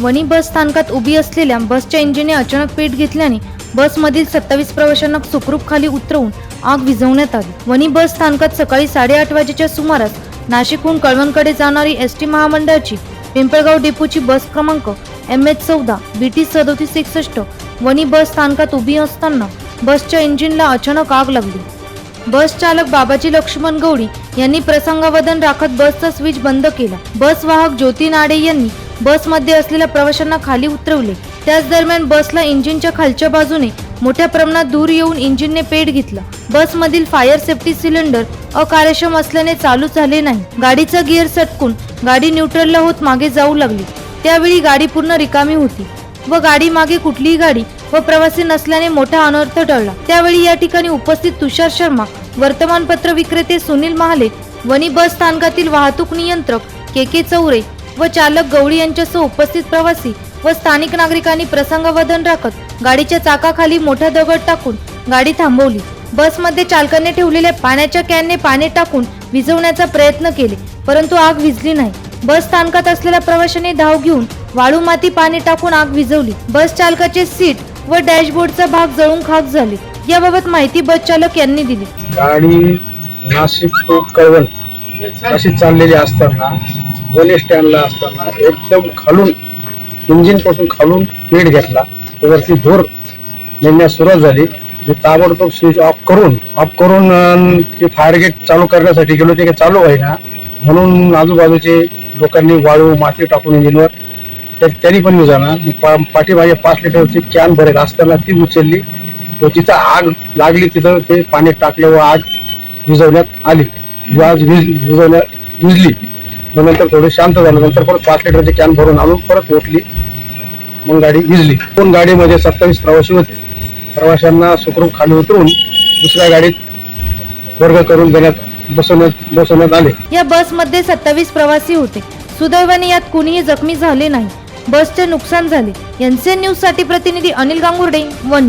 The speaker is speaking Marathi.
वणी बस स्थानकात उभी असलेल्या बसच्या इंजिनने अचानक पेट घेतल्याने बसमधील सत्तावीस प्रवाशांना सुखरूप खाली उतरवून आग विझवण्यात आली. वणी बस स्थानकात सकाळी साडेआठ वाजेच्या सुमारास नाशिकहून कळवणकडे जाणारी एस टी महामंडळाची पिंपळगाव डेपोची बस क्रमांक एम एच चौदा बी टी सदोतीस एकसष्ट वणी बस स्थानकात उभी असताना बसच्या इंजिनला अचानक आग लागली. बस चालक बाबाजी लक्ष्मण गौडी यांनी प्रसंगावधान राखत बसचा स्विच बंद केला. बस वाहक ज्योती नाडे यांनी बसमध्ये असलेल्या प्रवाशांना खाली उतरवले. त्याच दरम्यान बसला इंजिनच्या खालच्या बाजूने मोठ्या प्रमाणात दूर येऊन इंजिनने पेट घेतला. बसमधील फायर सेफ्टी सिलेंडर अकार्यक्षम असल्याने चालू झाले नाही. गाडीचा गिअर सटकून गाडी न्यूट्रलला होत मागे जाऊ लागली. त्यावेळी गाडी पूर्ण रिकामी होती व गाडी मागे कुठलीही गाडी व प्रवासी नसल्याने मोठा अनर्थ टळला. त्यावेळी या ठिकाणी उपस्थित तुषार शर्मा वर्तमानपत्र विक्रेते सुनील महाले वणी बस स्थानकातील वाहतूक नियंत्रक के के चौरे व चालक गवळी यांच्यासह उपस्थित प्रवासी व स्थानिक नागरिकांनी प्रसंगवधन राखत गाडीच्या चाकाखाली मोठा दगड टाकून गाडी थांबवली. बसमध्ये चालकाने ठेवलेल्या पाण्याच्या कॅनने पाणी टाकून विझवण्याचा प्रयत्न केले परंतु आग विझली नाही. बस स्थानकात असलेल्या प्रवाशाने धाव घेऊन वाळू माती पाणी टाकून आग विझवली. बस चालकाचे सीट व डॅशबोर्डचा भाग जळून खाक झाले. याबाबत माहिती बस चालक यांनी दिली. गाडी नाशिक टू कळवण अशी चाललेली असताना वने स्टँडला असताना एकदम खालून इंजिनपासून खालून पेट घेतला. वरती धूर निघण्यास सुरुवात झाली. मी ताबडतोब स्विच ऑफ करून ऑफ करून ते फायर गेट चालू करण्यासाठी गेलो ते काही चालू व्हायना. म्हणून आजूबाजूचे लोकांनी वाळू माती टाकून इंजिनवर. तर त्यांनी पण मी जाणार. मी पा पाठीमागे पाच लिटरची कॅन भरेल. असताना ती उचलली. व तिथं आग लागली तिथं ते पाण्यात टाकलं व आग विझवण्यात आली. आज विज विझवण्यात विजली मग नंतर थोडं शांत झालं. नंतर परत पाच लिटरचे कॅन भरून आणून परत ओतली. मग गाडी विजली दोन गाडीमध्ये सत्तावीस प्रवासी होते. प्रवाशांना सुखरूप खाली उतरून दुसऱ्या गाडीत वर्ग करून देण्यात बसवण्यात बसवण्यात आले. या बसमध्ये सत्तावीस प्रवासी होते. सुदैवाने यात कुणीही जखमी झाले नाही. बसचे नुकसान झाले. एनसीएन न्यूजसाठी प्रतिनिधी अनिल गांगुर्डे वन